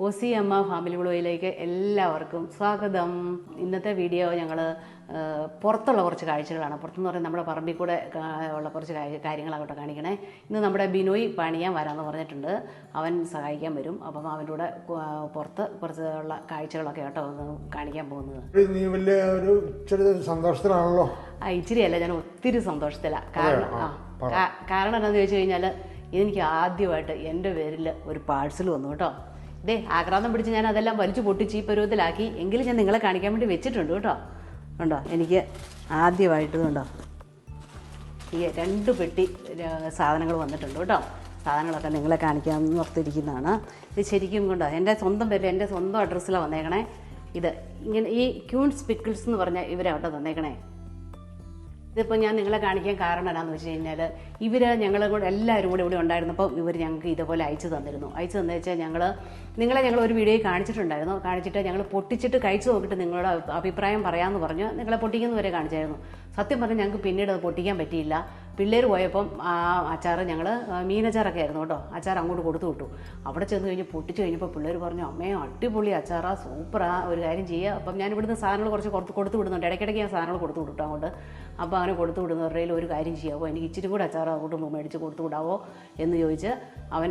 Aussie അമ്മ family ബ്ലോയിലേക്ക് എല്ലാവർക്കും സ്വാഗതം. ഇന്നത്തെ വീഡിയോ ഞങ്ങൾ പുറത്തുള്ള കുറച്ച് കാഴ്ചകളാണ്. പുറത്തെന്ന് പറഞ്ഞാൽ നമ്മുടെ പറമ്പിൽ കൂടെ ഉള്ള കുറച്ച് കാര്യ- കാര്യങ്ങളാകട്ടെ കാണിക്കണേ. ഇന്ന് നമ്മുടെ ബിനോയ് പണിയാൻ വരാമെന്ന് പറഞ്ഞിട്ടുണ്ട്. അവൻ സഹായിക്കാൻ വരും. അപ്പം അവന്റെ കൂടെ പുറത്ത് കുറച്ച് ഉള്ള കാഴ്ചകളൊക്കെ ആട്ടോ കാണിക്കാൻ പോകുന്നത്. സന്തോഷത്തിലാണല്ലോ നീ വലിയ ഒരു ഇച്ചിരി സന്തോഷത്തിലാണല്ലോ. ആ ഇച്ചിരിയല്ല ഞാൻ ഒത്തിരി സന്തോഷത്തിലാണ് കാരണം ആ കാരണം എന്താണെന്ന് ചോദിച്ചു കഴിഞ്ഞാൽ എനിക്ക് ആദ്യമായിട്ട് എന്റെ പേരിൽ ഒരു പാഴ്സൽ വന്നു കേട്ടോ. ഇതേ ആക്രാന്തം പിടിച്ച് ഞാൻ അതെല്ലാം വലിച്ചു പൊട്ടിച്ച് ഈ പരുവത്തിലാക്കി. എങ്കിലും ഞാൻ നിങ്ങളെ കാണിക്കാൻ വേണ്ടി വെച്ചിട്ടുണ്ട് കേട്ടോ. ഉണ്ടോ എനിക്ക് ആദ്യമായിട്ട് ഉണ്ടോ ഈ രണ്ട് പെട്ടി സാധനങ്ങൾ വന്നിട്ടുണ്ട് കേട്ടോ. സാധനങ്ങളൊക്കെ നിങ്ങളെ കാണിക്കാൻ ഓർത്തിരിക്കുന്നതാണ് ഇത് ശരിക്കും കൊണ്ടോ? എന്റെ സ്വന്തം പേര് എന്റെ സ്വന്തം അഡ്രസ്സിലാണ് വന്നേക്കണേ. ഇത് ഇങ്ങനെ ഈ ക്യൂൺസ് പിക്കിൾസ് എന്ന് പറഞ്ഞാൽ ഇവരവിടെ തന്നേക്കണേ. ഇതിപ്പോൾ ഞാൻ നിങ്ങളെ കാണിക്കാൻ കാരണം എന്താണെന്ന് വെച്ച് കഴിഞ്ഞാൽ ഇവർ ഞങ്ങളും കൂടെ എല്ലാവരും കൂടെ ഇവിടെ ഉണ്ടായിരുന്നപ്പോൾ ഇവർ ഞങ്ങൾക്ക് ഇതുപോലെ അയച്ചു തന്നിരുന്നു. അയച്ചു തന്നു വെച്ചാൽ ഞങ്ങൾ നിങ്ങളെ ഞങ്ങൾ ഒരു വീഡിയോ കാണിച്ചിട്ടുണ്ടായിരുന്നു. കാണിച്ചിട്ട് ഞങ്ങൾ പൊട്ടിച്ചിട്ട് കഴിച്ചു നോക്കിയിട്ട് നിങ്ങളുടെ അഭിപ്രായം പറയാമെന്ന് പറഞ്ഞു നിങ്ങളെ പൊട്ടിക്കുന്നവരെ കാണിച്ചായിരുന്നു. സത്യം പറഞ്ഞാൽ ഞങ്ങൾക്ക് പിന്നീട് അത് പൊട്ടിക്കാൻ പറ്റിയില്ല. പിള്ളേർ പോയപ്പം ആ അച്ചാർ ഞങ്ങൾ മീനച്ചാറൊക്കെ ആയിരുന്നു കേട്ടോ. അച്ചാർ അങ്ങോട്ട് കൊടുത്തു വിട്ടു. അവിടെ ചെന്ന് കഴിഞ്ഞ് പൊട്ടിച്ച് കഴിഞ്ഞപ്പോൾ പിള്ളേർ പറഞ്ഞു അമ്മേ അടിപൊളി അച്ചാറാ സൂപ്പറാ ഒരു കാര്യം ചെയ്യുക അപ്പം ഞാൻ ഇവിടുന്ന് സാധനങ്ങൾ കുറച്ച് കൊടുത്ത് കൊടുത്തു വിടുന്നുണ്ട്. ഇടയ്ക്കിടയ്ക്ക് ഞാൻ സാധനങ്ങൾ കൊടുത്തു വിട്ടു അങ്ങോട്ട്. അപ്പോൾ അങ്ങനെ കൊടുത്തു വിടുന്നവരുടെ ഒരു കാര്യം ചെയ്യാവോ? എനിക്ക് ഇച്ചിരി കൂടെ അച്ചാർ അങ്ങോട്ട് മേടിച്ച് കൊടുത്തു വിടാവോ? എന്ന് ചോദിച്ച് അവൻ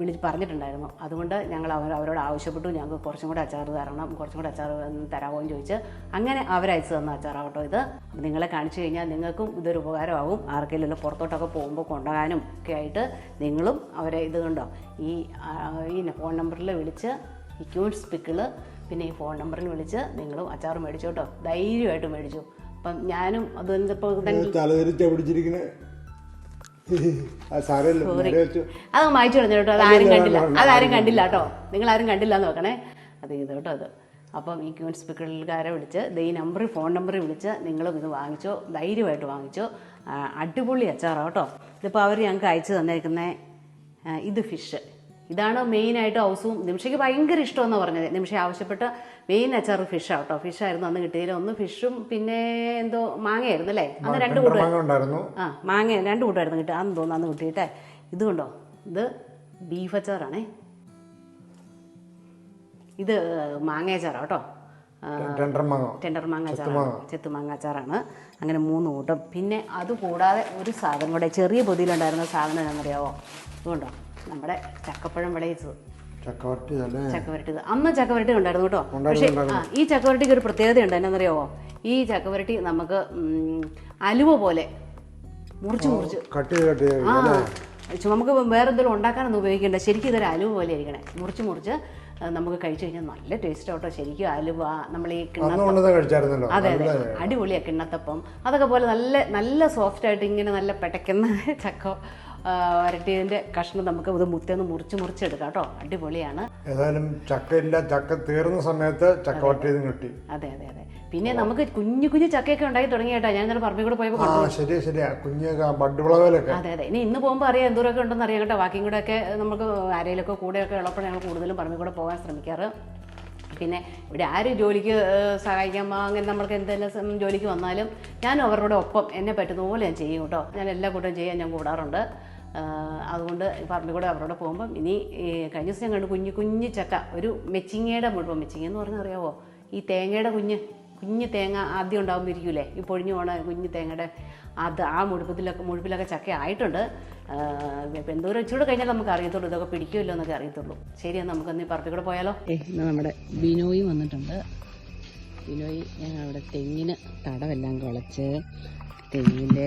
വിളിച്ച് പറഞ്ഞിട്ടുണ്ടായിരുന്നു. അതുകൊണ്ട് ഞങ്ങൾ അവർ അവരോട് ആവശ്യപ്പെട്ടു. ഞങ്ങൾക്ക് കുറച്ചും കൂടെ അച്ചാർ തരണം കുറച്ചും കൂടെ അച്ചാർ തരാമോ എന്ന് ചോദിച്ച് അങ്ങനെ അവരയച്ചു തന്ന അച്ചാറാവട്ടോ ഇത്. നിങ്ങളെ കാണിച്ചു കഴിഞ്ഞാൽ നിങ്ങൾക്കും ഇതൊരു ഉപകാരമാകും. ആർക്കെങ്കിലും പുറത്തോട്ടൊക്കെ പോകുമ്പോൾ കൊണ്ടുപോകാനും ഒക്കെ ആയിട്ട് നിങ്ങളും അവരെ ഇത് കണ്ടോ? ഈ ഈ ഫോൺ നമ്പറിൽ വിളിച്ച് ഈ ക്യൂട്സ് പിക്കിൾ പിന്നെ ഈ ഫോൺ നമ്പറിൽ വിളിച്ച് നിങ്ങളും അച്ചാർ മേടിച്ചു കേട്ടോ. ധൈര്യമായിട്ട് മേടിച്ചു. അപ്പം ഞാനും അത് അത് മായിച്ചു കളഞ്ഞു കേട്ടോ. അതാരും കണ്ടില്ല അതാരും കണ്ടില്ല. കേട്ടോ നിങ്ങൾ ആരും കണ്ടില്ല എന്ന് നോക്കണേ അത് ഇത് കേട്ടോ അത്. അപ്പം ഈ ക്യൂൻ സ്പീക്കറിൽക്കാരെ വിളിച്ച് ഈ നമ്പറിൽ ഫോൺ നമ്പറിൽ വിളിച്ച് നിങ്ങളും ഇത് വാങ്ങിച്ചോ. ധൈര്യമായിട്ട് വാങ്ങിച്ചോ. അടിപൊളി അച്ചാറാണ് കേട്ടോ. ഇതിപ്പോൾ അവർ ഞങ്ങൾക്ക് അയച്ചു തന്നേക്കുന്നത് ഇത് ഫിഷ് ഇതാണ് മെയിനായിട്ട് ഹൗസും നിമിഷയ്ക്ക് ഭയങ്കര ഇഷ്ടമെന്ന് പറഞ്ഞത്. നിമിഷ ആവശ്യപ്പെട്ട മെയിൻ അച്ചാർ ഫിഷാണ് കേട്ടോ. ഫിഷായിരുന്നു അന്ന് കിട്ടിയതിൽ ഒന്ന് ഫിഷും പിന്നെ എന്തോ മാങ്ങയായിരുന്നു അല്ലേ? അന്ന് രണ്ട് കൂട്ടം മാങ്ങ ആ മാങ്ങ രണ്ട് കൂട്ടമായിരുന്നു കിട്ടുക അന്ന് തോന്നുന്നു അന്ന് കിട്ടിയിട്ടെ. ഇത് കണ്ടോ? ഇത് ബീഫ് അച്ചാറാണേ. ഇത് മാങ്ങ അച്ചാറാണ് കേട്ടോ. ആ, ചെത്തുമാങ്ങ മാങ്ങ. അച്ചാറാണ്. അങ്ങനെ മൂന്ന് കൂട്ടം. പിന്നെ അതുകൂടാതെ ഒരു സാധനം കൂടെ ചെറിയ പൊതിയിലുണ്ടായിരുന്ന സാധനം എന്നറിയാവോ അതുകൊണ്ടോ നമ്മുടെ ചക്കപ്പഴം വിളയിച്ചത്. ചക്കവരട്ടി ചക്കവരട്ടിത് അന്ന് ചക്കവരട്ടി ഉണ്ടായിരുന്നു കേട്ടോ. പക്ഷേ ഈ ചക്കവരട്ടിക്ക് ഒരു പ്രത്യേകത ഉണ്ട്. എന്നറിയാവോ ഈ ചക്കവരട്ടി നമുക്ക് അലുവ പോലെ മുറിച്ച് മുറിച്ച് കട്ട് കട്ട് ആ. നമുക്ക് വേറെ എന്തെങ്കിലും ഉണ്ടാക്കാനൊന്നും ഉപയോഗിക്കണ്ട. ശരിക്കും ഇതൊരു അലുവ പോലെ ഇരിക്കണേ. മുറിച്ച് മുറിച്ച് നമുക്ക് കഴിച്ചു കഴിഞ്ഞാൽ നല്ല ടേസ്റ്റ് ആട്ടോ ശരിക്കും അലുവ നമ്മൾ ഈ കിണ്ണത്തപ്പം. അതെ അതെ. അടിപൊളിയാണ് കിണ്ണത്തപ്പം. അതൊക്കെ പോലെ നല്ല നല്ല സോഫ്റ്റ് ആയിട്ട് ഇങ്ങനെ നല്ല പെടയ്ക്കുന്ന ചക്ക വരട്ടിയതിന്റെ വരട്ടിയതിന്റെ കഷ്ണം നമുക്ക് ഇത് മുത്തേന്ന് മുറിച്ച് മുറിച്ചെടുക്കാം കേട്ടോ. അടിപൊളിയാണ്. ഏതായാലും ചക്ക ഇല്ല ചക്ക തീർന്ന സമയത്ത് ചക്ക വരട്ടിയതും കിട്ടി. അതെ അതെ അതെ. പിന്നെ നമുക്ക് കുഞ്ഞു കുഞ്ഞു ചക്കയൊക്കെ ഉണ്ടായി തുടങ്ങി കേട്ടോ ഞാൻ ഇന്നലെ പറമ്പിൽ കൂടെ പോയപ്പോൾ ശരി ശരിയാ കുഞ്ഞ് ബഡ് വിളവിലൊക്കെ. അതെ അതെ. ഇനി ഇന്ന് പോകുമ്പോൾ അറിയാം എന്തോരൊക്കെ ഉണ്ടെന്ന് അറിയാം കേട്ടോ. ബാക്കിയും കൂടെ ഒക്കെ നമുക്ക് ആരെയിലൊക്കെ കൂടെയൊക്കെ ഉള്ളപ്പോൾ ഞങ്ങൾ കൂടുതലും പറമ്പിൽ കൂടെ പോകാൻ ശ്രമിക്കാറ്. പിന്നെ ഇവിടെ ആര് ജോലിക്ക് സഹായിക്കാൻ അങ്ങനെ നമ്മൾക്ക് എന്തെല്ലാം ജോലിക്ക് വന്നാലും ഞാൻ അവരുടെ ഒപ്പം എന്നെ പറ്റുന്ന പോലെ ഞാൻ ചെയ്യും കേട്ടോ. ഞാൻ എല്ലാ കൂട്ടം ചെയ്യാൻ ഞാൻ കൂടാറുണ്ട്. അതുകൊണ്ട് പറമ്പിൽ കൂടെ അവരോട് പോകുമ്പം ഇനി കഴിഞ്ഞ ദിവസം ഞാൻ കണ്ടു കുഞ്ഞു കുഞ്ഞു ചക്ക. ഒരു മെച്ചിങ്ങയുടെ മുഴുവൻ മെച്ചിങ്ങ എന്ന് പറഞ്ഞാൽ അറിയാവോ? ഈ തേങ്ങയുടെ കുഞ്ഞ്. കുഞ്ഞ് തേങ്ങ ആദ്യം ഉണ്ടാകുമ്പോൾ ഇരിക്കൂലേ ഈ പൊഴിഞ്ഞു പോണ കുഞ്ഞ് തേങ്ങയുടെ അത് ആ മുഴുപ്പത്തിലൊക്കെ മുഴുപ്പിലൊക്കെ ചക്ക ആയിട്ടുണ്ട്. ഇപ്പം എന്തോരം ഇച്ചിരി കഴിഞ്ഞാൽ നമുക്ക് അറിയത്തുള്ളൂ. ഇതൊക്കെ പിടിക്കുമല്ലോ എന്നൊക്കെ അറിയത്തുള്ളൂ. ശരിയാ നമുക്ക് നമുക്കൊന്ന് ഈ പറമ്പിൽ കൂടെ പോയാലോ? നമ്മുടെ ബിനോയും വന്നിട്ടുണ്ട്. ബിനോയി ഞങ്ങൾ അവിടെ തെങ്ങിന് തടമെല്ലാം കുളച്ച് തെങ്ങിന്റെ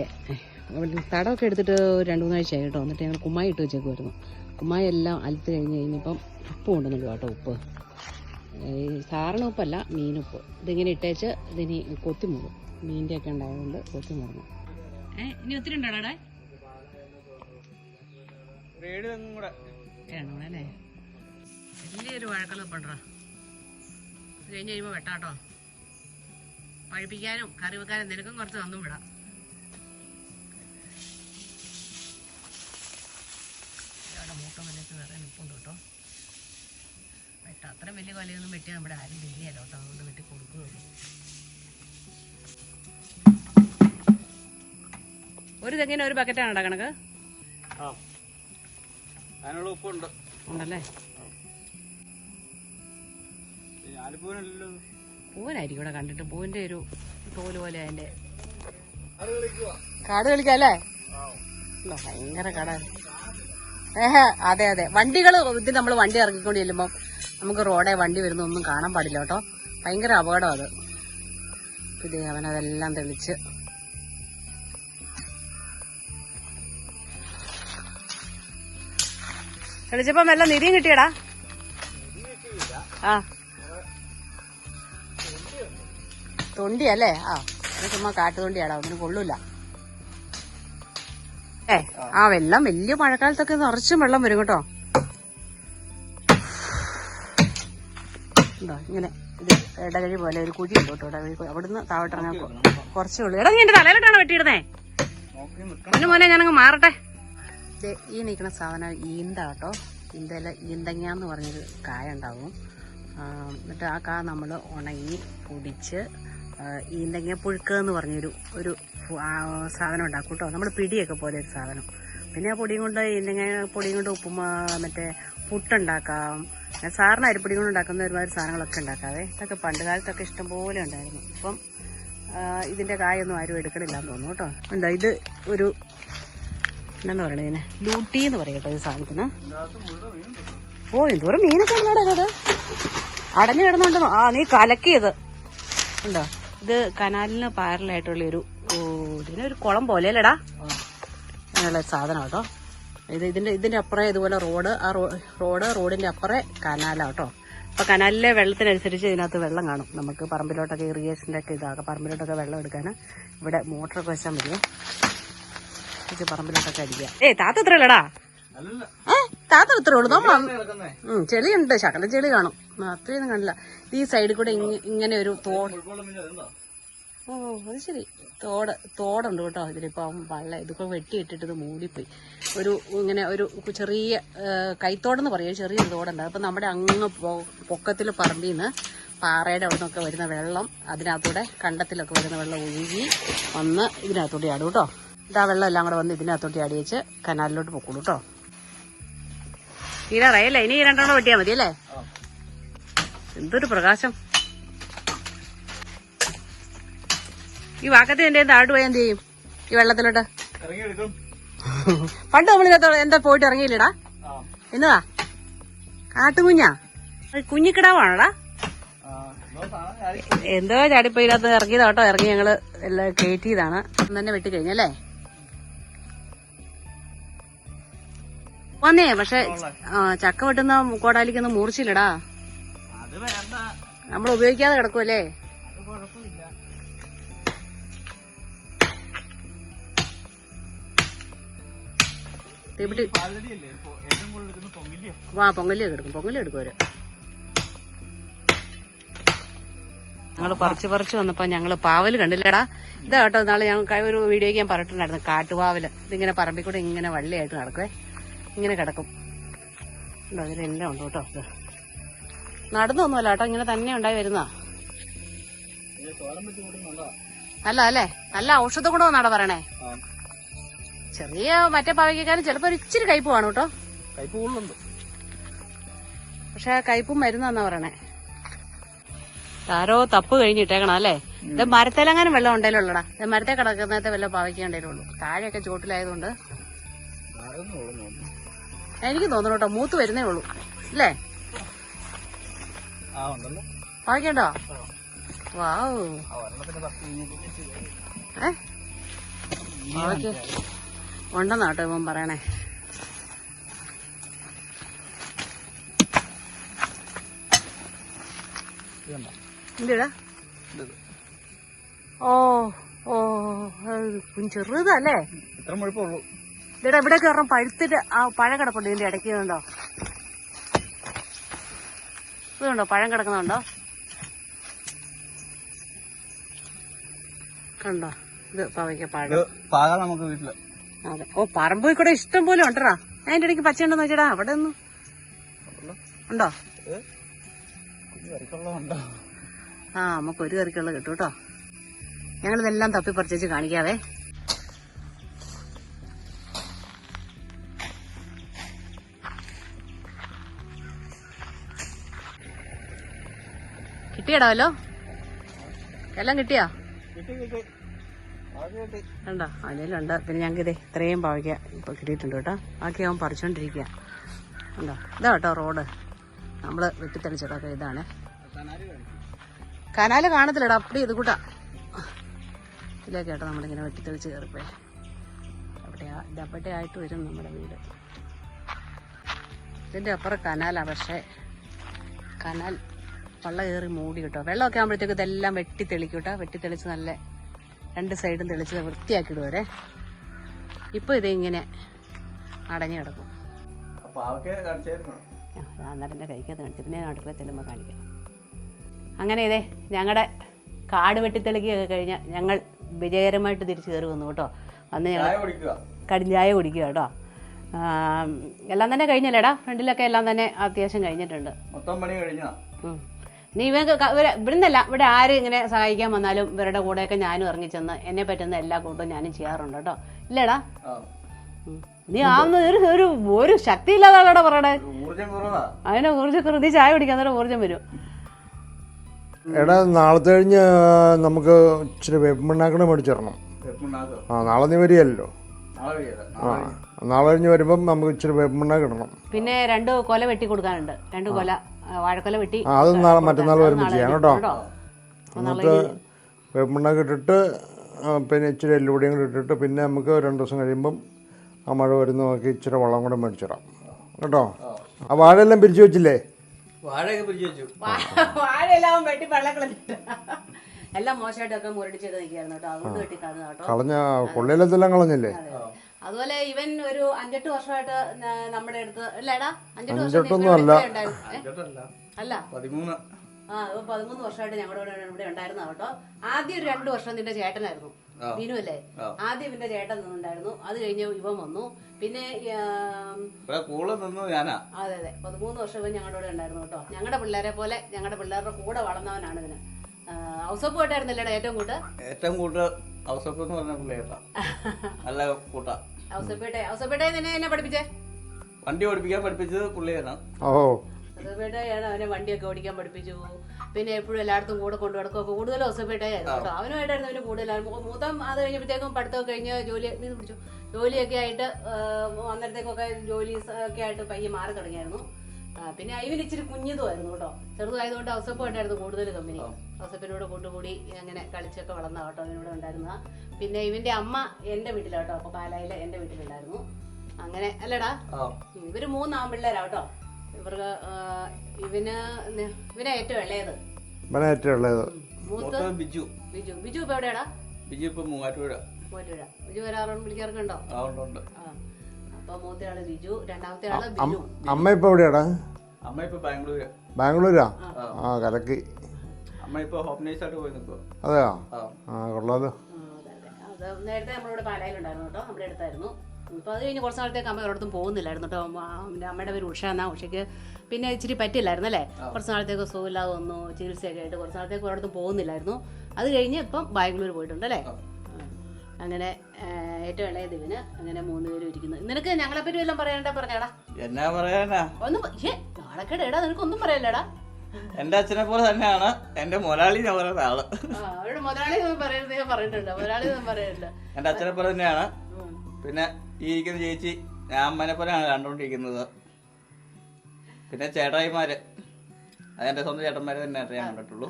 തടമൊക്കെ എടുത്തിട്ട് രണ്ട് മൂന്നാഴ്ച ആയിട്ട് കേട്ടോ. എന്നിട്ട് ഞങ്ങൾ കുമ്മായി ഇട്ട് വെച്ചേക്കുമായിരുന്നു കുമ്മായി എല്ലാം അലത്ത് കഴിഞ്ഞ് കഴിഞ്ഞപ്പം ഉപ്പ് കൊണ്ടുവന്നുള്ളൂ കേട്ടോ ഉപ്പ്. ഈ സാറിന് ഉപ്പല്ല മീനുപ്പ്. ഇതിങ്ങനെ ഇട്ടേച്ച് ഇതിനി കൊത്തി മുറും മീന്റെ ഒക്കെ ഉണ്ടായതുകൊണ്ട് കൊത്തി മുറണം ഏ ഇനി ഒത്തിരി വലിയൊരു വഴക്കൾ പണ്ടോ കഴിഞ്ഞ് കഴിയുമ്പോൾ വെട്ടാട്ടോ. പഴിപ്പിക്കാനും കറി വെക്കാനും നിനക്കും കുറച്ച് തന്നും വിടാം. മൂട്ടം മൂട്ട മല്ലത്ത് വേറെ നിൽപ്പുണ്ട് കേട്ടോ. വെട്ട. അത്ര വലിയ കൊലയൊന്നും വെട്ടിയാൽ നമ്മുടെ ആരും വലിയല്ലോ കേട്ടോ. അതുകൊണ്ട് വെട്ടി കൊടുക്കുകയുള്ളൂ. ഒരു തെങ്ങിന് ഒരു ബക്കറ്റാണ് കണക്ക്? ആ. അതിനുള്ള ഉപ്പുണ്ട്. ഉണ്ടല്ലേ? പൂവനായിരിക്കും ഇവിടെ കണ്ടിട്ട്. പൂവിന്റെ ഒരു തോൽ പോലെ അതിന്റെ. കാട് കളിക്കല്ലേ ഭയങ്കര കട. ഏഹ് അതെ അതെ. വണ്ടികൾ ഇത് നമ്മൾ വണ്ടി ഇറങ്ങിക്കൊണ്ട് ചെല്ലുമ്പോൾ നമുക്ക് റോഡെ വണ്ടി വരുന്ന ഒന്നും കാണാൻ പാടില്ല കേട്ടോ. ഭയങ്കര അപകടം അത്. ഇത് അവനതെല്ലാം തെളിച്ച്. തെളിച്ചപ്പം എല്ലാം നിധിയും കിട്ടിയടാ? ആ. തൊണ്ടി അല്ലേ ആ ചുമ്മാ കാട്ടുതൊണ്ടിയാടാ. ഒന്നിനും കൊള്ളൂല. ഏ ആ വെള്ളം വലിയ മഴക്കാലത്തൊക്കെ നിറച്ചും വെള്ളം വരും കേട്ടോ. ഉണ്ടോ ഇങ്ങനെ ഇത് ഇടകഴി പോലെ ഒരു കുഴി ഉണ്ട് കേട്ടോ ഇടകഴി അവിടുന്ന് താവട്ടിറങ്ങാൻ കൊ- കുറച്ചേ ഉള്ളൂ. എടാ നീ എന്റെ തലയിലോട്ടാണ് വെട്ടിയിടുന്നേ? അതിന് മോനെ ഞാനങ്ങ് മാറട്ടെ. ഈ നിൽക്കുന്ന സാധനം ഈന്ത കേട്ടോ. ഈന്തല ഈന്തങ്ങ എന്ന് പറഞ്ഞൊരു കായ ഉണ്ടാവും. എന്നിട്ട് ആ കാ നമ്മൾ ഉണങ്ങി പൊടിച്ച് ഈന്തങ്ങ പുഴുക്ക് എന്ന് പറഞ്ഞൊരു ഒരു സാധനം ഉണ്ടാക്കും കേട്ടോ. നമ്മൾ പിടിയൊക്കെ പോലെ ഒരു സാധനം. പിന്നെ ആ പൊടിയും കൊണ്ട് ഈന്തങ്ങ പൊടിയും കൊണ്ട് ഉപ്പുമാ മറ്റേ പുട്ടുണ്ടാക്കാം. ഞാൻ സാറിന് അരിപ്പൊടി കൊണ്ട് ഉണ്ടാക്കുന്ന ഒരുപാട് സാധനങ്ങളൊക്കെ ഉണ്ടാക്കാവേ. ഇതൊക്കെ പണ്ട് കാലത്തൊക്കെ ഇഷ്ടംപോലെ ഉണ്ടായിരുന്നു. ഇപ്പം ഇതിന്റെ കായൊന്നും ആരും എടുക്കണില്ല എന്ന് തോന്നുന്നു കേട്ടോ. എന്താ ഇത് ഒരു എന്താ പറയണത് ഇതിനെ? ലൂട്ടി എന്ന് പറയും കേട്ടോ ഈ സാധനത്തിന്. ഓ എന്തോരം മീനൊക്കെ അത് അടഞ്ഞു കിടന്നുണ്ടോ ആ നീ കലക്കിയത്. ഉണ്ടോ? ഇത് കനാലിന് പാരലായിട്ടുള്ള ഒരു ഓ ഇതിനൊരു കുളം പോലെ അല്ലേടാ അങ്ങനെയുള്ള സാധനം കേട്ടോ. ഇത് ഇതിന്റെ ഇതിന്റെ അപ്പുറം ഇതുപോലെ റോഡ് ആ റോഡ് റോഡിന്റെ അപ്പുറം കനാലാണ് കേട്ടോ അപ്പൊ കനാലിലെ വെള്ളത്തിനനുസരിച്ച് ഇതിനകത്ത് വെള്ളം കാണും. നമുക്ക് പറമ്പിലോട്ടൊക്കെ ഇറിഗേഷന്റെ ഒക്കെ ഇതാക്കാം. പറമ്പിലോട്ടൊക്കെ വെള്ളം എടുക്കാൻ ഇവിടെ മോട്ടറൊക്കെ വെച്ചാൽ മതിയോ? പറമ്പിലോട്ടൊക്കെ അടിക്കുക. ഏ താത്ത ഇത്ര ഉള്ളടാ. താത്ത ഇത്ര ഉള്ളു. ചെളിയുണ്ട്. ശകലം ചെളി കാണും. അത്രയൊന്നും കാണില്ല. ഈ സൈഡിൽ കൂടെ ഇങ്ങനെ ഒരു തോട് ഓ അത് ശരി. തോട് തോടുണ്ട് കേട്ടോ ഇതിലിപ്പം വള്ള. ഇതൊക്കെ വെട്ടിയിട്ടിട്ട് ഇത് മൂടിപ്പോയി. ഒരു ഇങ്ങനെ ഒരു ചെറിയ കൈത്തോടെന്ന് പറയും. ചെറിയൊരു തോടുണ്ട്. അപ്പം നമ്മുടെ അങ്ങ് പൊക്കത്തിൽ പറമ്പിൽ നിന്ന് പാറയുടെ അവിടെ നിന്നൊക്കെ വരുന്ന വെള്ളം അതിനകത്തൂടെ കണ്ടത്തിലൊക്കെ വരുന്ന വെള്ളം ഒഴുകി വന്ന് ഇതിനകത്തോട്ട് ആടും കേട്ടോ. ഇതാ വെള്ളം എല്ലാം കൂടെ വന്ന് ഇതിനകത്തോട്ട് ആടി വെച്ച് കനാലിലോട്ട് പൊക്കോളൂ കേട്ടോ. തീരാറായല്ലേ ഇനി രണ്ടെണ്ണം വെട്ടിയാൽ മതി അല്ലേ? എന്തൊരു പ്രകാശം. ഈ വാക്കത്ത് എന്റെ താഴോട്ട് പോയാൽ എന്ത് ചെയ്യും? ഈ വെള്ളത്തിലോട്ട്? പണ്ട് നമ്മളിനകത്ത് എന്താ പോയിട്ട് ഇറങ്ങിയില്ലടാ? എന്നതാ കാട്ടുകുഞ്ഞാ? കുഞ്ഞിക്കിടാവാണോടാ എന്തോ ചാടിപ്പോ ഇതിനകത്ത് ഇറങ്ങിയതാ കേട്ടോ. ഇറങ്ങി ഞങ്ങൾ എല്ലാം കയറ്റിയതാണ്. അന്ന് തന്നെ വെട്ടിക്കഴിഞ്ഞല്ലേ വന്നേ പക്ഷെ ചക്ക വെട്ടുന്ന കോടാലിക്കൊന്നും മൂർച്ചില്ലടാ നമ്മൾ ഉപയോഗിക്കാതെ കിടക്കുമല്ലേ തീപിട്ടി വാ പൊങ്ങലിയൊക്കെ എടുക്കും പൊങ്ങലി എടുക്കും അവർ. ഞങ്ങൾ പറിച്ച് പറിച്ച് വന്നപ്പോ ഞങ്ങൾ പാവൽ കണ്ടില്ലടാ. ഇതാ കേട്ടോ നാളെ ഞങ്ങൾ ഒരു വീഡിയോയ്ക്ക് ഞാൻ പറഞ്ഞിട്ടുണ്ടായിരുന്നു കാട്ടുപാവൽ. ഇതിങ്ങനെ പറമ്പിൽ കൂടെ ഇങ്ങനെ വള്ളിയായിട്ട് നടക്കുവേ. ഇങ്ങനെ കിടക്കും. ഉണ്ടോ അതിലെല്ലാം ഉണ്ട് കേട്ടോ ഇത്. നടന്നൊന്നുമല്ല കേട്ടോ ഇങ്ങനെ തന്നെ ഉണ്ടായി വരുന്നതാ. അല്ല അല്ലേ? നല്ല ഔഷധ ഗുണമെന്നാണോ പറയണേ? ചെറിയ മറ്റേ പാവയ്ക്കാരും ചിലപ്പോ ഒരു ഇച്ചിരി കയ്പ് കാണും കേട്ടോ. കയ്പ് കൂടുതലുണ്ട്. പക്ഷെ ആ കയ്പും മരുന്നാന്നാ പറയണേ. താരോ തപ്പ് കഴിഞ്ഞിട്ടേക്കണം അല്ലേ? ഇത് മരത്തേലെങ്ങാനും വെള്ളം ഉണ്ടേലും ഉള്ളടാ ഇത് മരത്തെ കിടക്കുന്നത്തെ വല്ല പാവയ്ക്ക ഉണ്ടേലും ഉള്ളൂ താഴെയൊക്കെ ചോട്ടിലായതുകൊണ്ട് എനിക്ക് തോന്നുന്നു കേട്ടോ മൂത്ത് വരുന്നേ ഉള്ളൂ. അല്ലേ ആ ഉണ്ടല്ലോ. പാവയ്ക്കണ്ടോ വാവ് ഏ? പാവയ്ക്ക. ഉണ്ടെന്നാ കേട്ടോ ഇവൻ പറയണേ. എന്തിടാ ഓ ഓ ചെറുതല്ലേ? ഇത്ര മുഴുപ്പുള്ളൂ. ഇവിടെ ഇവിടെ കയറാൻ പഴുത്തിട്ട് ആ പഴം കിടപ്പുണ്ട് ഇതിന്റെ ഇടയ്ക്ക് ഇതുണ്ടോ ഇതുണ്ടോ പഴം കിടക്കുന്നുണ്ടോ? കണ്ടോ? ഇത് പവയ്ക്ക പഴം. പാകാം നമുക്ക് വീട്ടിൽ. അതെ. ഓ പറമ്പിൽ കൂടെ ഇഷ്ടം പോലെ ഉണ്ടടാ. അതിന്റെ ഇടയ്ക്ക് പച്ച ഉണ്ടോ നോക്കിയടാ. അവിടെ ഒന്നും. ഉണ്ടോ? ആ നമുക്ക് ഒരു കറിക്കുള്ള കിട്ടും കേട്ടോ. ഞങ്ങളിതെല്ലാം തപ്പി പറിച്ചു കാണിക്കാവേ. കിട്ടിയടാവല്ലോ എല്ലാം കിട്ടിയോ? കിട്ടി കിട്ടി. ഉണ്ട് അതിലുണ്ട് പിന്നെ ഞങ്ങൾക്ക് ഇതേ ഇത്രയും പാവയ്ക്ക ഇപ്പോൾ കിട്ടിയിട്ടുണ്ട് കേട്ടോ. ബാക്കി അവൻ പറിച്ചുകൊണ്ടിരിക്കുക ഉണ്ടോ ഇതാ കേട്ടോ റോഡ്. നമ്മൾ വെട്ടിത്തെളിച്ചതൊക്കെ ഇതാണ്. കനാല് കാണത്തില്ലടാ. അപ്പടി ഇത് കൂട്ടാ. ഇതിലേക്ക് കേട്ടോ നമ്മളിങ്ങനെ വെട്ടിത്തെളിച്ച് കയറിപ്പോയി. അവിടെയാ ഇതപ്പട്ടെ ആയിട്ട് വരും നമ്മുടെ വീട്. ഇതിന്റെ അപ്പുറം കനാലാ പക്ഷേ. കനാൽ വെള്ളം കയറി മൂടി കിട്ടോ. വെള്ളമൊക്കെ ആകുമ്പോഴത്തേക്ക് ഇതെല്ലാം വെട്ടി തെളിക്കും കേട്ടോ. വെട്ടി നല്ല രണ്ട് സൈഡും തെളിച്ച് വൃത്തിയാക്കിയിടുവരെ. ഇപ്പോൾ ഇങ്ങനെ അടഞ്ഞു കിടക്കും. അന്നേരം കഴിക്കാതെ കാണിച്ചു പിന്നെ അടുക്കള ചെല്ലുമ്പോൾ കാണിക്കാം. അങ്ങനെ ഇതേ ഞങ്ങളുടെ കാട് വെട്ടിത്തെളിക്കുകയൊക്കെ കഴിഞ്ഞാൽ ഞങ്ങൾ വിജയകരമായിട്ട് തിരിച്ചു കയറി വന്നു കേട്ടോ. വന്ന് ഞങ്ങൾ കടിഞ്ചായ കുടിക്കുക. കേട്ടോ. എല്ലാം തന്നെ കഴിഞ്ഞല്ലേടാ? ഫ്രണ്ടിലൊക്കെ എല്ലാം തന്നെ അത്യാവശ്യം കഴിഞ്ഞിട്ടുണ്ട്. മൊത്തം പണി കഴിഞ്ഞാ. നീ ഇവ ഇവിടുന്നല്ല ഇവിടെ ആര് ഇങ്ങനെ സഹായിക്കാൻ വന്നാലും ഇവരുടെ കൂടെയൊക്കെ ഞാനും ഇറങ്ങിച്ചെന്ന് എന്നെ പറ്റുന്ന എല്ലാ കൂട്ടും ഞാനും ചെയ്യാറുണ്ട് കേട്ടോ. ഇല്ലടാ? നീ ആവുന്ന ഒരു ഒരു ഒരു ശക്തി ഇല്ലാതാണ് പറയണേ. അതിനെ ഊർജക്കുറവ് നീ ചായ കുടിക്കാൻ നേരം ഊർജം വരും. എടാ നാളത്തെ കഴിഞ്ഞ് നമുക്ക് ഇച്ചിരി വേപ്പിണ്ണാക്കണ മേടിച്ചിടണം. ആ നാളെ നീ വരികയല്ലോ. ആ നാളെ നാളെ കഴിഞ്ഞ് വരുമ്പം നമുക്ക് ഇച്ചിരി വേപ്പിണ്ണാക്കിടണം പിന്നെ രണ്ട് കൊല വെട്ടി കൊടുക്കാനുണ്ട് രണ്ട് കൊല. വാഴക്കൊല വെട്ടി. അത് നാളെ മറ്റന്നാൾ വരുമ്പോൾ ചെയ്യാം കേട്ടോ. എന്നിട്ട് വേപ്പിണ്ണൊക്കെ ഇട്ടിട്ട് പിന്നെ ഇച്ചിരി എല്ലുപൊടിയും കൂടി ഇട്ടിട്ട് പിന്നെ നമുക്ക് രണ്ട് ദിവസം കഴിയുമ്പം ആ മഴ വരുന്ന നോക്കി ഇച്ചിരി വെള്ളം കൂടെ മേടിച്ചിടാം. കേട്ടോ? ആ വാഴയെല്ലാം പിരിച്ചു വെച്ചില്ലേ? വാഴയൊക്കെ പിരിച്ചു വെച്ചു. വാഴയെല്ലാം വെട്ടി വെള്ളക്കളഞ്ഞിട്ട് എല്ലാം മോശമായിട്ടൊക്കെ മുരടിച്ചൊക്കെ നിൽക്കുകയായിരുന്നു കേട്ടോ. അതുകൊണ്ട് വെട്ടി കളഞ്ഞു കൊള്ളയിലെന്തെല്ലാം കളഞ്ഞില്ലേ? അതുപോലെ ഇവൻ ഒരു അഞ്ചെട്ട് വർഷമായിട്ട് നമ്മുടെ അടുത്ത് അല്ലേടാ? അഞ്ചെട്ട് വർഷം അല്ല. പതിമൂന്ന്. ആ ഇപ്പൊ പതിമൂന്ന് വർഷമായിട്ട് ഞങ്ങളുടെ ഇവിടെ ഇവിടെ ഉണ്ടായിരുന്ന കേട്ടോ. ആദ്യം ഒരു രണ്ടു വർഷം നിന്റെ ചേട്ടനായിരുന്നു. ബിനു അല്ലേ? ആദ്യം ഇവന്റെ ചേട്ടൻ നിന്നുണ്ടായിരുന്നു അത് കഴിഞ്ഞ് ഇവൻ വന്നു. പിന്നെ ആം, ഇവിടെ കൂടെ നിന്ന് ഞാനാ. അതെ അതെ. പതിമൂന്ന് വർഷം ഇവൻ ഞങ്ങളുടെ കൂടെ ഉണ്ടായിരുന്നു കേട്ടോ. ഞങ്ങളുടെ പിള്ളേരെ പോലെ ഞങ്ങളുടെ പിള്ളേരുടെ കൂടെ വളർന്നവനാണ് ഇവന്. ഹൗസപ്പ് പോയിട്ടായിരുന്നല്ലേടാ ഏറ്റവും കൂട്ട്? ഏറ്റവും കൂടുതൽ അവസരം എന്ന് പറഞ്ഞ പിള്ളേട്ടാ നല്ല കൂട്ടാ. എന്നെ പഠിപ്പിച്ചേ? വണ്ടി ഓടിപ്പിക്കാൻ പഠിപ്പിച്ചത് പുള്ളിയാണ് ഓ. അവനെ വണ്ടിയൊക്കെ ഓടിക്കാൻ പഠിപ്പിച്ചു. പിന്നെ എപ്പോഴും എല്ലായിടത്തും കൂടെ കൊണ്ടു നടക്കുക കൂടുതൽ ഹൗസപ്പേട്ടയായിരുന്നു കേട്ടോ. അവനുമായിട്ടായിരുന്നു അവന് കൂടുതലും മൂത്തം അത് കഴിഞ്ഞപ്പോഴത്തേക്കും പഠിത്തമൊക്കെ കഴിഞ്ഞ് ജോലി നീ ഇത് പിടിച്ചു ജോലിയൊക്കെ ആയിട്ട് അന്നേരത്തേക്കൊക്കെ ജോലി ഒക്കെ ആയിട്ട് പയ്യെ മാറി തുടങ്ങിയായിരുന്നു. പിന്നെ ഐവിൽ ഇച്ചിരി കുഞ്ഞതുമായിരുന്നു കേട്ടോ. ചെറുതായതുകൊണ്ട് ഔസപ്പുമായിട്ടായിരുന്നു കൂടുതൽ കമ്പനി. ഔസപ്പിനോട് കൂട്ടുകൂടി അങ്ങനെ കളിച്ചൊക്കെ വളർന്ന കേട്ടോ അവനോട് ഉണ്ടായിരുന്ന. പിന്നെ ഇവന്റെ അമ്മ എന്റെ വീട്ടിലാട്ടോ അപ്പൊ പാലായിലെ എന്റെ വീട്ടിലുണ്ടായിരുന്നു. അങ്ങനെ അല്ലടാ ഇവർ മൂന്ന് ആൺപിള്ളേരാ കേട്ടോ. ഇവർക്ക് ഇവന് ഇവനെ ഏറ്റവും ഇളയത്. ഇവനെ ഏറ്റവും ഉള്ളത് മൂത്ത ബിജു. ബിജു. ബിജു ഇപ്പൊ എവിടെയാടാ? ബിജു ഇപ്പൊ മൂവാറ്റുപുഴ. മൂവാറ്റുപുഴ. ബിജു വരാറുണ്ട് വിളിക്കാറൊക്കെ ഉണ്ടോ? ആ ഉണ്ട് മൂത്ത ആൾ ബിജു രണ്ടാമത്തെ ആൾ ബിനു അമ്മ ഇപ്പൊ എവിടെയാടാ? അമ്മ ഇപ്പൊ ബാംഗ്ലൂര്. ബാംഗ്ലൂരാ? ആ. കലക്കി. അമ്മ ഇപ്പൊ ഹോം നേഴ്സായിട്ട് പോയി നിൽക്കുക അതെയോ? ആ. കൊള്ളാലോ. ആ, അതെ, അതെ. അത് നേരത്തെ നമ്മളിവിടെ പാലായിലുണ്ടായിരുന്നു കേട്ടോ നമ്മുടെ അടുത്തായിരുന്നു. ഇപ്പൊ അത് കഴിഞ്ഞ് കുറച്ച് നാളത്തേക്ക് അമ്മ ഒരിടത്തും പോകുന്നില്ലായിരുന്നു കേട്ടോ. അമ്മ- എന്റെ അമ്മയുടെ പേര് ഉഷ എന്നാ ഉഷയ്ക്ക് പിന്നെ ഇച്ചിരി പറ്റില്ലായിരുന്നു അല്ലേ? കുറച്ച് നാളത്തേക്ക് സുഖമില്ലാതെ വന്നു ചികിത്സയൊക്കെ ആയിട്ട് കുറച്ച് നാളത്തേക്ക് ഒരിടത്തും പോകുന്നില്ലായിരുന്നു. അത് കഴിഞ്ഞ് ഇപ്പം ബാംഗ്ലൂർ പോയിട്ടുണ്ട് അല്ലേ? ആ. അങ്ങനെ ഏറ്റവും ഇളയത് ഇവന് അങ്ങനെ മൂന്ന് പേരും ഇരിക്കുന്നു നിനക്ക് ഞങ്ങളെ പറ്റി വല്ലതും പറയാണ്ട പറഞ്ഞാടാ. എന്നാ പറയാനാ? ഒന്നും ഏ നിനക്ക് ഒന്നും നിനക്കൊന്നും പറയല്ലേടാ എന്റെ അച്ഛനെ പോലെ തന്നെയാണ് എന്റെ മുതലാളി ഞാൻ പറയുന്ന ആൾ. അവരുടെ മുതലാളി ഞാൻ പറഞ്ഞിട്ടുണ്ട്. മുതലാളി പറയരുത് എന്റെ അച്ഛനെ പോലെ തന്നെയാണ്. പിന്നെ ഈ ഇരിക്കുന്ന ചേച്ചി ഞാൻ അമ്മനെ പോലെയാണ് കണ്ടോണ്ടിരിക്കുന്നത്. പിന്നെ ചേട്ടായിമാര് അതെന്റെ സ്വന്തം ചേട്ടന്മാരെ തന്നെ ഞാൻ കണ്ടിട്ടുള്ളൂ.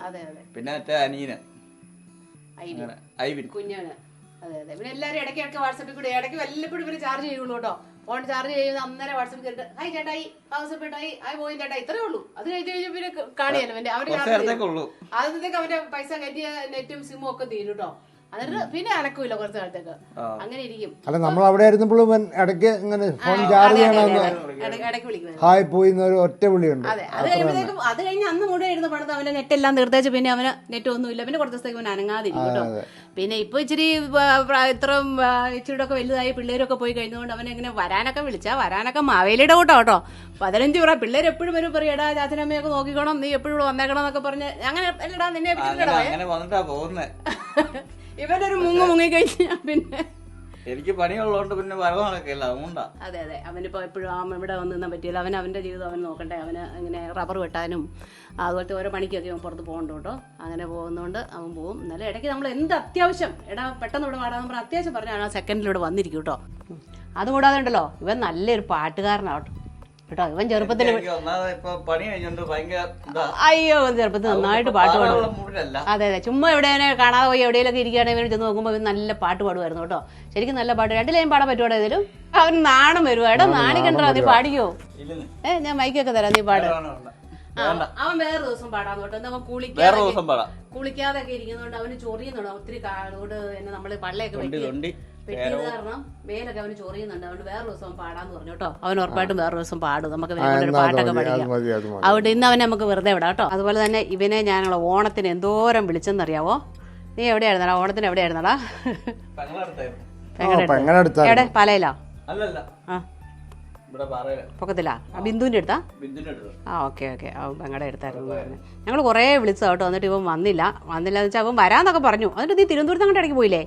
പിന്നെ മറ്റേ അനിയന്. ഐവി ഐവിൻ. കുഞ്ഞാണ് അതെ അതെ. പിന്നെ എല്ലാവരും ഇടയ്ക്ക് ഇടയ്ക്ക് വാട്സപ്പിൽ കൂടെ ഇടയ്ക്ക് വല്ലപ്പോഴും ഇവർ ചാർജ് ചെയ്യുള്ളൂ കേട്ടോ. ഫോൺ ചാർജ് ചെയ്യുന്ന അന്നേരം വാട്സപ്പിൽ കയറിട്ട് ഹായ് ചേട്ടായി വാട്സപ്പിട്ടായി ഹായ് പോയി ചേട്ടായി ഇത്രേ ഉള്ളൂ. അത് കഴിഞ്ഞ് കഴിഞ്ഞാൽ പിന്നെ കാണിയാലും അവന്റെ അവന്റെ പൈസ കയറ്റിയ നെറ്റും സിമ്മും ഒക്കെ തീരും കേട്ടോ. എന്നിട്ട് പിന്നെ അനക്കൂല കുറച്ച് കാലത്തേക്ക്. അങ്ങനെ ഇരിക്കും. അല്ല നമ്മൾ അവിടെ ഇരുന്നപ്പോഴും ഇവൻ ഇടയ്ക്ക് ഇങ്ങനെ ഫോൺ ചാർജ് ചെയ്യണമെന്ന് ഇടയ്ക്ക് വിളിക്കുന്നത് ഹായ് പോയി എന്നൊരു ഒറ്റ വിളിയുണ്ട്. അതെ അത് കഴിയുമ്പോഴത്തേക്കും അത് കഴിഞ്ഞ് അന്ന് മുഴുവൻ ഇരുന്ന് പണിത് അവന്റെ നെറ്റ് എല്ലാം തീർത്തേച്ച് പിന്നെ അവന് നെറ്റ് ഒന്നുമില്ല. പിന്നെ കുറച്ച് ദിവസത്തേക്ക് അവൻ അനങ്ങാതിരിക്കും കേട്ടോ. പിന്നെ ഇപ്പൊ ഇച്ചിരി ഇത്രയും ഇച്ചിരി ഒക്കെ വലുതായി പിള്ളേരൊക്കെ പോയി കഴിഞ്ഞുകൊണ്ട് അവനെ ഇങ്ങനെ വരാനൊക്കെ വിളിച്ചാ വരാനൊക്കെ മാവേലിയുടെ കൂട്ടോ കേട്ടോ. പതിനഞ്ച് പറ പിള്ളേർ എപ്പോഴും വരും പറയും എടാ ചാച്ചനമ്മയൊക്കെ നോക്കിക്കണം നീ എപ്പോഴും വന്നേക്കണം എന്നൊക്കെ പറഞ്ഞ് അങ്ങനെ അല്ലടാ നിന്നെ അങ്ങനെ അങ്ങനെ വന്നിട്ടാ പോകുന്നേ ഇവനൊരു മുങ്ങ മുങ്ങി കഴിഞ്ഞാൽ പിന്നെ എനിക്ക് പണിയുള്ളതുകൊണ്ട് പിന്നെ വരവ് നടക്കില്ല അതുകൊണ്ടാ. അതെ അതെ. അവനിപ്പോ എപ്പോഴും ആ ഇവിടെ വന്ന് നിന്നാൻ പറ്റില്ല. അവൻ അവന്റെ ജീവിതം അവൻ നോക്കണ്ടേ. അവന് ഇങ്ങനെ റബ്ബർ വെട്ടാനും അതുപോലത്തെ ഓരോ പണിക്കൊക്കെ അവൻ പുറത്ത് പോകണ്ടോ കേട്ടോ അങ്ങനെ പോകുന്നതുകൊണ്ട് അവൻ പോകും. എന്നാലും ഇടയ്ക്ക് നമ്മൾ എന്ത് അത്യാവശ്യം? എടാ പെട്ടെന്ന് ഇവിടെ പാടാന്ന് പറഞ്ഞാൽ അത്യാവശ്യം പറഞ്ഞാൽ ആ സെക്കൻഡിലൂടെ വന്നിരിക്കും കേട്ടോ. അതുകൂടാതെ ഉണ്ടല്ലോ ഇവൻ നല്ലൊരു പാട്ടുകാരനാട്ടോ കേട്ടോ ഇവൻ ചെറുപ്പത്തിൽ അയ്യോ ഇവൻ ചെറുപ്പത്തിൽ നന്നായിട്ട് പാട്ട് പാടും. അതെ അതെ. ചുമ്മാ എവിടെയാണ് കാണാതെ പോയി എവിടെയെങ്കിലും ഇരിക്കുകയാണെങ്കിൽ ചെന്ന് നോക്കുമ്പോൾ ഇവൻ നല്ല പാട്ട് പാടുമായിരുന്നു കേട്ടോ. ശരിക്കും നല്ല പാട്ട് രണ്ട് ലൈൻ പാടാൻ പറ്റുമോ ഏതെങ്കിലും അവൻ നാണം വരുവാ. എടാ നാണിക്കണ്ടോ നീ പാടിക്കോ? ഏ ഞാൻ മൈക്കൊക്കെ തരാം നീ പാട്. അവൻ വേറെ ദിവസം പാടാൻ കേട്ടോ. എന്താ അവൻ വേറെ കുളിക്കാതെ ദിവസം പാടാം. കുളിക്കാതെ ഒക്കെ ഇരിക്കുന്നതുകൊണ്ട് അവന് ചൊറിയുന്നുണ്ട്. ഒത്തിരി കാലോട് തന്നെ നമ്മൾ പള്ളയൊക്കെ വെട്ടി വെട്ടിയത് കാരണം മേലൊക്കെ അവന് ചൊറിയുന്നുണ്ട്. അതുകൊണ്ട് വേറെ ദിവസം അവൻ പാടാന്ന് പറഞ്ഞു കേട്ടോ. അവൻ ഉറപ്പായിട്ടും വേറെ ദിവസം പാടും. നമുക്ക് കൊണ്ടൊരു പാട്ടൊക്കെ പഠിക്കാം അതുകൊണ്ട് ഇന്ന് അവനെ നമുക്ക് വെറുതെ വിടാം കേട്ടോ. അതുപോലെ തന്നെ ഇവനെ ഞാൻ ഓണത്തിന് എന്തോരം വിളിച്ചെന്നറിയാവോ? നീ എവിടെയായിരുന്നടാ? ഓണത്തിന് എവിടെയായിരുന്നടാ? എവിടെ? പലയിലോ? അല്ലല്ല. ആ. ഇവിടെ പാറയില. പൊക്കത്തിലാ? ആ ബിന്ദുവിന്റെ അടുത്താ? ബിന്ദുവിന്റെ അടുത്ത്. ആ ഓക്കെ ഓക്കെ. ഞങ്ങളുടെ അടുത്തായിരുന്നു പറഞ്ഞു ഞങ്ങൾ കുറേ വിളിച്ചു കേട്ടോ. എന്നിട്ട് ഇവൻ വന്നില്ല. വന്നില്ല എന്ന് വെച്ചാൽ അവൻ വരാന്നൊക്കെ പറഞ്ഞു. എന്നിട്ട് നീ തിരുവനന്തപുരത്ത് അങ്ങോട്ട് ഇടയ്ക്ക് പോയില്ലേ?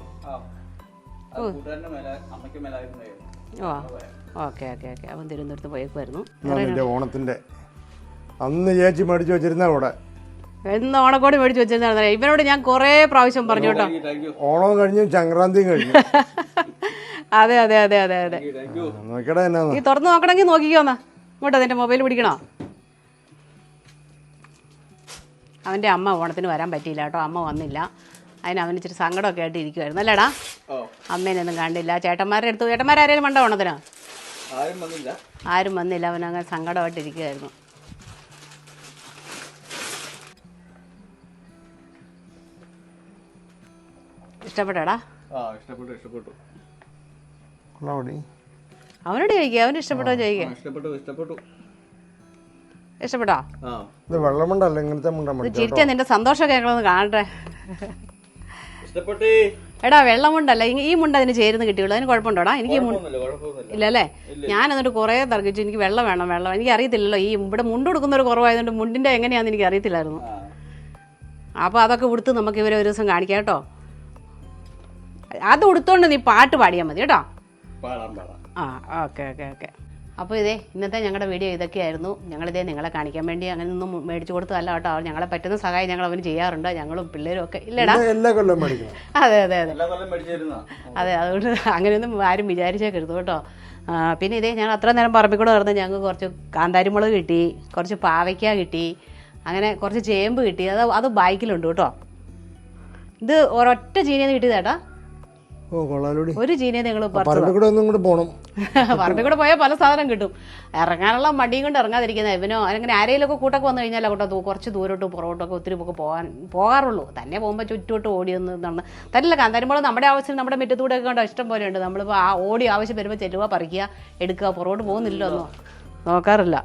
ഓ ഓക്കെ ഓക്കെ ഓക്കെ. അവൻ തിരുവനന്തപുരത്ത് പോയേക്കുമായിരുന്നു എന്റെ ഓണത്തിന്റെ. അന്ന് ചേച്ചി മേടിച്ചു വെച്ചിരുന്ന ഇവിടെ. എന്ന് ഓണക്കോടി മേടിച്ചു വെച്ചിരുന്ന ഇവനോട് ഞാൻ കുറേ പ്രാവശ്യം പറഞ്ഞു കേട്ടോ. ഓണം കഴിഞ്ഞു സംക്രാന്തിയും കഴിഞ്ഞു. അതെ അതെ അതെ അതെ അതെ. നീ തുറന്ന് നോക്കണമെങ്കിൽ നോക്കിക്കോന്നാ ഇങ്ങോട്ട് അതിന്റെ മൊബൈൽ പിടിക്കണോ? അവന്റെ അമ്മ ഓണത്തിന് വരാൻ പറ്റിയില്ല കേട്ടോ. അമ്മ വന്നില്ല. അതിന് അവന് ഇച്ചിരി സങ്കടമൊക്കെ ആയിട്ട് ഇരിക്കുവായിരുന്നു അല്ലേടാ അമ്മേനൊന്നും കണ്ടില്ല. ചേട്ടന്മാരുടെ അടുത്ത് ചേട്ടന്മാരാരേലും മണ്ട ഓണത്തിന്? ആരും വന്നില്ല. അവൻ അങ്ങനെ അവനങ്ങനെ സങ്കടമായിട്ട് ഇരിക്കുമായിരുന്നു ഇഷ്ടപ്പെട്ടാടാ? ആ ഇഷ്ടപ്പെട്ടു ഇഷ്ടപ്പെട്ടു. കൊള്ളാവടി അവനോട് ചോദിക്കുക അവന് ഇഷ്ടപ്പെട്ടോ ചോദിക്കുക ഇഷ്ടപ്പെട്ടു ഇഷ്ടപ്പെട്ടു. ഇഷ്ടപ്പെട്ടോ? ആ. ഇത് വെള്ളമുണ്ടല്ല ഇങ്ങനത്തെ ചിരിച്ചാ നിന്റെ സന്തോഷമൊക്കെ ഞങ്ങളൊന്ന് കാണട്ടെ. എടാ വെള്ളമുണ്ടല്ല ഈ- ഈ മുണ്ട അതിന് ചേരുന്ന കിട്ടിയുള്ളൂ. അതിന് കുഴപ്പമുണ്ടോടാ? എനിക്ക് ഇല്ല ഇല്ലല്ലേ? ഞാൻ എന്നിട്ട് കുറേ തർക്കിച്ചു എനിക്ക് വെള്ളം വേണം വെള്ളം. എനിക്ക് അറിയത്തില്ലല്ലോ ഈ ഇവിടെ മുണ്ട് കൊടുക്കുന്ന ഒരു കുറവായതുകൊണ്ട് മുണ്ടിന്റെ എങ്ങനെയാന്ന് എനിക്ക് അറിയത്തില്ലായിരുന്നു അപ്പോൾ അതൊക്കെ ഉടുത്ത് നമുക്ക് ഇവരെ ഒരു ദിവസം കാണിക്കാം കേട്ടോ. അത് ഉടുത്തോണ്ട് നീ പാട്ട് പാടിയാൽ മതി കേട്ടോ. ആ ഓക്കെ ഓക്കെ ഓക്കെ. അപ്പോൾ ഇതേ ഇന്നത്തെ ഞങ്ങളുടെ വീഡിയോ ഇതൊക്കെയായിരുന്നു. ഞങ്ങളിതേ നിങ്ങളെ കാണിക്കാൻ വേണ്ടി അങ്ങനെ ഒന്നും മേടിച്ചു കൊടുത്തതല്ല കേട്ടോ. ഞങ്ങളെ പറ്റുന്ന സഹായം ഞങ്ങൾ അവന് ചെയ്യാറുണ്ട്. ഞങ്ങളും പിള്ളേരും ഒക്കെ ഇല്ലടാ. എല്ലാ കൊല്ലം അതെ അതെ അതെ. അതെ അതുകൊണ്ട് അങ്ങനെയൊന്നും ആരും വിചാരിച്ചേക്കരുത് കേട്ടോ. പിന്നെ ഇതേ ഞങ്ങൾ അത്ര നേരം പറമ്പിക്കൂടെ നടന്ന് ഞങ്ങൾക്ക് കുറച്ച് കാന്താരിമുളക് കിട്ടി കുറച്ച് പാവയ്ക്ക കിട്ടി അങ്ങനെ കുറച്ച് ചേമ്പ് കിട്ടി. അത് അത് ബൈക്കിലുണ്ട് കേട്ടോ. ഇത് ഒരൊറ്റ ചീനിയെന്ന് കിട്ടിയതേട്ടാ ഓ കൊള്ളാലോടി. ഒരു ചീനിയെ നിങ്ങൾ പറമ്പിക്കൂടെ ഒന്നും കൂടെ പോകണം പറമ്പിൽ കൂടെ പോയാൽ പല സാധനം കിട്ടും. ഇറങ്ങാനുള്ള മടിയും കൊണ്ട് ഇറങ്ങാതിരിക്കുന്നത് ഇവനോ അങ്ങനെ ആരെയിലൊക്കെ കൂട്ടൊക്കെ വന്നു കഴിഞ്ഞാൽ കേട്ടോ ദൂ- കുറച്ച് ദൂരോട്ടും പുറകോട്ടൊക്കെ ഒത്തിരി ഒക്കെ പോകാൻ പോകാറുള്ളൂ. തന്നെ പോകുമ്പോൾ ചുറ്റോട്ട് ഓടിയൊന്ന് നടന്ന് തന്നെയല്ല കാന്താരിമ്പോൾ നമ്മുടെ ആവശ്യം നമ്മുടെ മുറ്റത്തൂടെ ഒക്കെ കണ്ടോ ഇഷ്ടം പോലെ ഉണ്ട്. നമ്മളിപ്പോൾ ആ ഓടി ആവശ്യം വരുമ്പോൾ ചെല്ലുക പറിക്കുക എടുക്കുക പുറകോട്ട് പോകുന്നില്ലല്ലോ ഒന്നും നോക്കാറില്ല.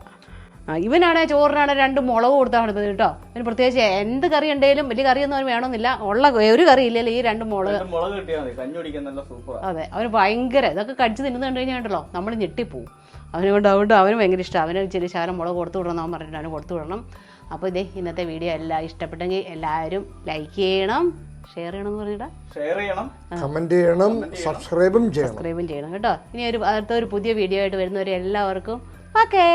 ഇവനാണെ ചോറിനാണ് രണ്ട് മുളക് കൊടുത്താണ് ഇത് കേട്ടോ. ഇവന് പ്രത്യേകിച്ച് എന്ത് കറി ഉണ്ടെങ്കിലും വലിയ കറിയൊന്നും അവന് വേണമെന്നില്ല. ഉള്ള ഒരു കറി ഇല്ലല്ലോ ഈ രണ്ട് മുളക്. അതെ അവന് ഭയങ്കര ഇതൊക്കെ കടിച്ച് തിന്നു കണ്ടു കഴിഞ്ഞാൽ ഉണ്ടല്ലോ നമ്മൾ ഞെട്ടിപ്പോവും. അവനെ കൊണ്ട് അതുകൊണ്ട് അവന് ഭയങ്കര ഇഷ്ടം. അവന് ചെറിയ ശകലം മുളക് കൊടുത്തു വിടണം അവൻ പറഞ്ഞിട്ട് അവന് കൊടുത്തു വിടണം. അപ്പോൾ ഇതേ ഇന്നത്തെ വീഡിയോ എല്ലാം ഇഷ്ടപ്പെട്ടെങ്കിൽ എല്ലാവരും ലൈക്ക് ചെയ്യണം ഷെയർ ചെയ്യണം എന്ന് പറഞ്ഞിട്ട്. ഷെയർ ചെയ്യണം. കമന്റ് ചെയ്യണം സബ്സ്ക്രൈബും ചെയ്യണം. സബ്സ്ക്രൈബും ചെയ്യണം. കേട്ടോ. ഇനി ഒരു അടുത്ത ഒരു പുതിയ വീഡിയോ ആയിട്ട് വരുന്നവരെ എല്ലാവർക്കും. ഓക്കേ